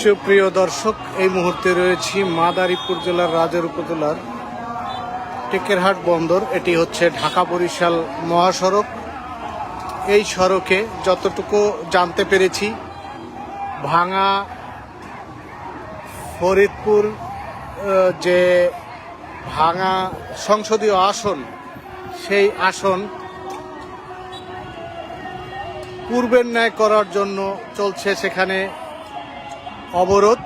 সুপ্রিয় দর্শক, এই মুহূর্তে রয়েছি মাদারীপুর জেলার রাজার উপজেলার টেকেরহাট বন্দর। এটি হচ্ছে ঢাকা বরিশাল মহাসড়ক। এই সড়কে যতটুকু জানতে পেরেছি, ভাঙা ফরিদপুর যে ভাঙা সংসদীয় আসন, সেই আসন পূর্বের ন্যায় করার জন্য চলছে সেখানে অবরোধ,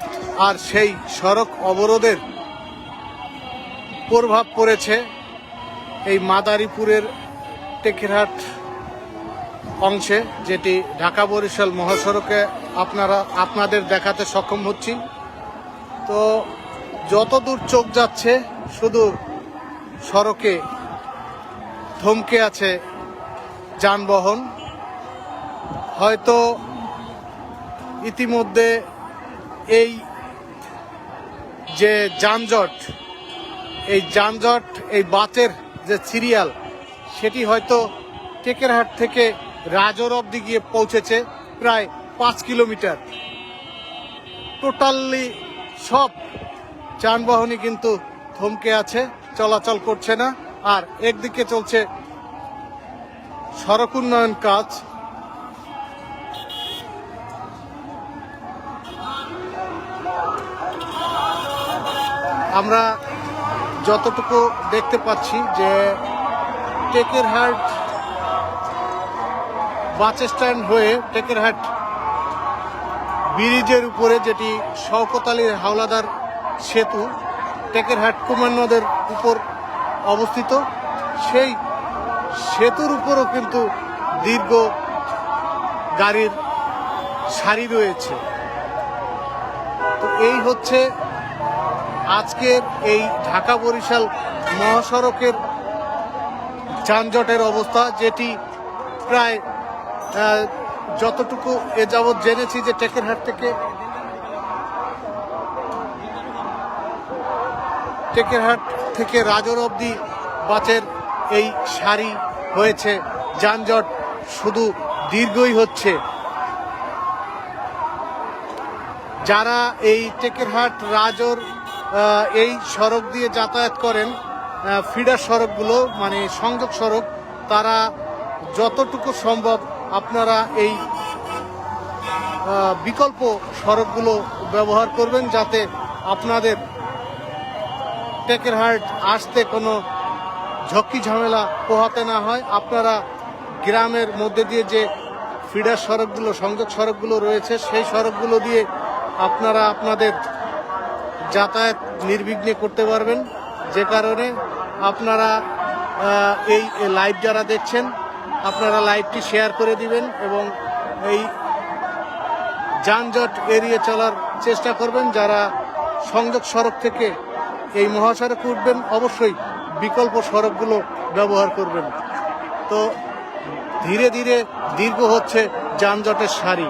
আর সেই সড়ক অবরোধের প্রভাব পড়েছে এই মাদারীপুরের টেকেরহাট অংশে, যেটি ঢাকা বরিশাল মহাসড়কে আপনারা, আপনাদের দেখাতে সক্ষম হচ্ছি। তো যত দূর চোখ যাচ্ছে, শুধু সড়কে থমকে আছে যানবাহন। হয়তো ইতিমধ্যে এই যে যানজট, এই যানজট, এই বাসের যে সিরিয়াল, সেটি হয়তো টেকেরহাট থেকে রাজর অব্দি গিয়ে পৌঁছেছে প্রায় পাঁচ কিলোমিটার। টোটালি সব যানবাহনই কিন্তু থমকে আছে, চলাচল করছে না। আর একদিকে চলছে সড়ক উন্নয়ন কাজ আমরা যতটুকু দেখতে পাচ্ছি যে টেকেরহাট বাস স্ট্যান্ড হয়ে টেকেরহাট ব্রিজের উপরে যেটি শওকত হাওলাদার সেতু টেকেরহাট কুমার নদের উপর অবস্থিত। সেই সেতুর উপরও কিন্তু দীর্ঘ গাড়ির সারি রয়েছে। তো এই হচ্ছে আজকের এই ঢাকা বরিশাল মহাসড়কের যানজটের অবস্থা, যেটি প্রায় যতটুকু এ যাবৎ জেনেছি যে টেকেরহাট থেকে টেকেরহাট থেকে রাজর অবধি বাসের এই সারি হয়েছে। যানজট শুধু দীর্ঘই হচ্ছে। যারা এই টেকেরহাট, রাজর এই সড়ক দিয়ে যাতায়াত করেন ফিডার সড়কগুলো মানে সংযোগ সড়ক, তারা যতটুকু সম্ভব আপনারা এই বিকল্প সড়কগুলো ব্যবহার করবেন যাতে আপনাদের টেকেরহাট আসতে কোনো ঝক্কি ঝামেলা পোহাতে না হয়। আপনারা গ্রামের মধ্যে দিয়ে যে ফিডার সড়কগুলো, সংযোগ সড়কগুলো রয়েছে, সেই সড়কগুলো দিয়ে আপনারা আপনাদের যাতায়াত নির্বিঘ্নে করতে পারবেন। যে কারণে আপনারা এই লাইভ যারা দেখছেন, আপনারা লাইভটি শেয়ার করে দিবেন এবং এই যানজট এড়িয়ে চলার চেষ্টা করবেন। যারা সংযোগ সড়ক থেকে এই মহাসড়কে উঠবেন, অবশ্যই বিকল্প সড়কগুলো ব্যবহার করবেন। তো ধীরে ধীরে দীর্ঘ হচ্ছে যানজটের সারি।